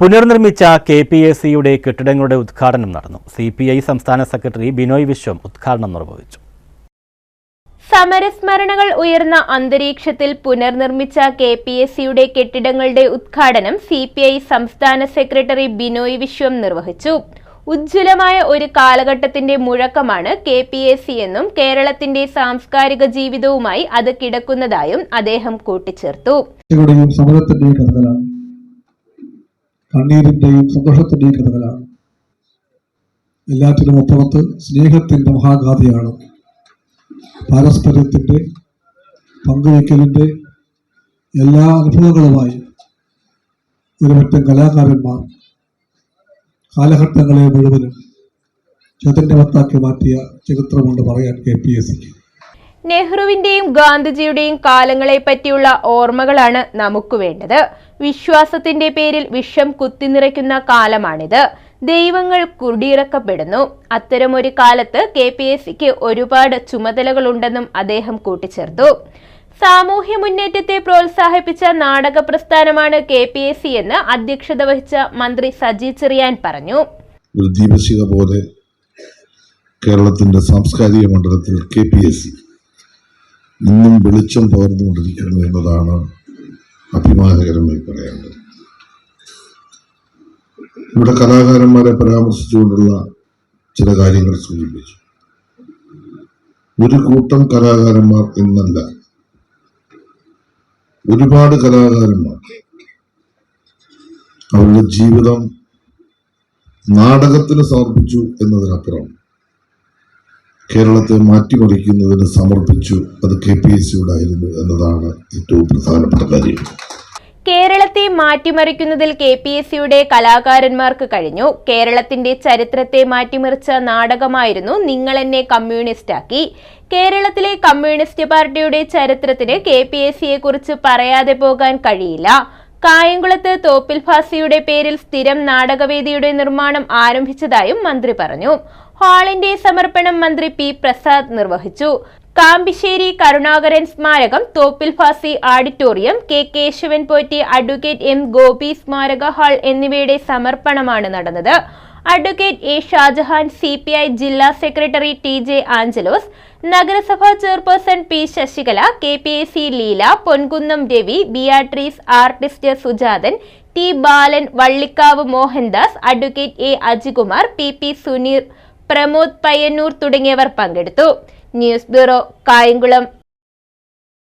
പുനർനിർമ്മിച്ച K P A സിയുടെ കെട്ടിടങ്ങളുടെ ഉദ്ഘാടനം നടന്നു. സി പി ഐ സംസ്ഥാന സെക്രട്ടറി ബിനോയ് വിശ്വം ഉദ്ഘാടനം നിർവഹിച്ചു. സമരസ്മരണകൾ ഉയർന്ന അന്തരീക്ഷത്തിൽ പുനർനിർമ്മിച്ച കെ പി എസ് സിയുടെ കെട്ടിടങ്ങളുടെ ഉദ്ഘാടനം സി പി ഐ സംസ്ഥാന സെക്രട്ടറി ബിനോയ് വിശ്വം നിർവഹിച്ചു. ഉജ്ജ്വലമായ ഒരു കാലഘട്ടത്തിന്റെ മുഴക്കമാണ് കെ പി എസ് സി എന്നും കേരളത്തിന്റെ സാംസ്കാരിക ജീവിതവുമായി അത് കിടക്കുന്നതായും അദ്ദേഹം കൂട്ടിച്ചേർത്തു. യുടെയും സമരത്തിന്റെയും സന്തോഷത്തിന്റെയും കഥകളാണ്. എല്ലാറ്റിനും അപ്പുറത്ത് സ്നേഹത്തിന്റെ മഹാഗാഥയാണ്. പാരസ്പര്യത്തിന്റെ പങ്കുവയ്ക്കലിന്റെ എല്ലാ അനുഭവങ്ങളുമായി ഒരുപറ്റം കലാകാരന്മാർ കാലഘട്ടങ്ങളെ മുഴുവനും ചൈതന്യവത്താക്കി മാറ്റിയ ചരിത്രമുണ്ട് പറയാൻ കെ പി എസ് സിക്ക് നെഹ്റുവിന്റെയും ഗാന്ധിജിയുടെയും കാലങ്ങളെ പറ്റിയുള്ള ഓർമ്മകളാണ് നമുക്ക് വേണ്ടത്. വിശ്വാസത്തിന്റെ പേരിൽ വിഷം കുത്തിനിറയ്ക്കുന്ന കാലമാണിത്. ദൈവങ്ങൾ കുടിയിറക്കപ്പെടുന്നു. അത്തരമൊരു കാലത്ത് കെ പി എസ് സിക്ക് ഒരുപാട് ചുമതലകളുണ്ടെന്നും അദ്ദേഹം കൂട്ടിച്ചേർത്തു. സാമൂഹ്യ മുന്നേറ്റത്തെ പ്രോത്സാഹിപ്പിച്ച നാടക പ്രസ്ഥാനമാണ് കെ പി എസ് സി എന്ന് അധ്യക്ഷത വഹിച്ച മന്ത്രി സജി ചെറിയാൻ പറഞ്ഞു. പോലെ കേരളത്തിന്റെ സാംസ്കാരിക മണ്ഡലത്തിൽ കെ പി എസ് സി ഇന്നും വെളിച്ചം പകർന്നുകൊണ്ടിരിക്കുന്നു എന്നതാണ് അഭിമാനകരമായി പറയേണ്ടത്. ഇവിടെ കലാകാരന്മാരെ പരാമർശിച്ചുകൊണ്ടുള്ള ചില കാര്യങ്ങൾ സൂചിപ്പിച്ചു. ഒരു കൂട്ടം കലാകാരന്മാർ എന്നല്ല ഒരുപാട് കലാകാരന്മാർ. അവരുടെ ജീവിതം നാടകത്തിന് സമർപ്പിച്ചു എന്നതിനപ്പുറം കേരളത്തെ മാറ്റിമറിക്കുന്നതിന് സമർപ്പിച്ചു അത് കെ പി എസ് സിയുടെ ആയിരുന്നു എന്നതാണ് ഏറ്റവും പ്രധാനപ്പെട്ട കാര്യം. കേരളത്തെ മാറ്റിമറിക്കുന്നതിൽ കെ പി എസ് സിയുടെ കലാകാരന്മാർക്ക് കഴിഞ്ഞു. കേരളത്തിന്റെ ചരിത്രത്തെ മാറ്റിമറിച്ച നാടകമായിരുന്നു നിങ്ങൾ എന്നെ കമ്മ്യൂണിസ്റ്റ് ആക്കി കേരളത്തിലെ കമ്മ്യൂണിസ്റ്റ് പാർട്ടിയുടെ ചരിത്രത്തിന് കെ പി എസ് സിയെ കുറിച്ച് പറയാതെ പോകാൻ കഴിയില്ല. കായംകുളത്ത് തോപ്പിൽ ഫാസിയുടെ പേരിൽ സ്ഥിരം നാടകവേദിയുടെ നിർമ്മാണം ആരംഭിച്ചതായും മന്ത്രി പറഞ്ഞു. ഹാളിന്റെ സമർപ്പണം മന്ത്രി പി പ്രസാദ് നിർവഹിച്ചു. കാമ്പിശ്ശേരി കരുണാകരൻ സ്മാരകം Thoppil Bhasi auditorium K Kesavan Potti advocate M Gopi സ്മാരക ഹാൾ എന്നിവയുടെ സമർപ്പണമാണ് നടന്നത്. Advocate A Shajahan C P I ജില്ലാ സെക്രട്ടറി ടി ജെ ആഞ്ചലോസ് നഗരസഭാ chairperson P Sasikala K P A C Leela Ponkunnam Ravi Beatrice artist Sujathan T Balan Vallikkavu Mohandas advocate A Ajikumar P P Suneer Pramod Payyanur തുടങ്ങിയവർ പങ്കെടുത്തു. News bureau Kayamkulam.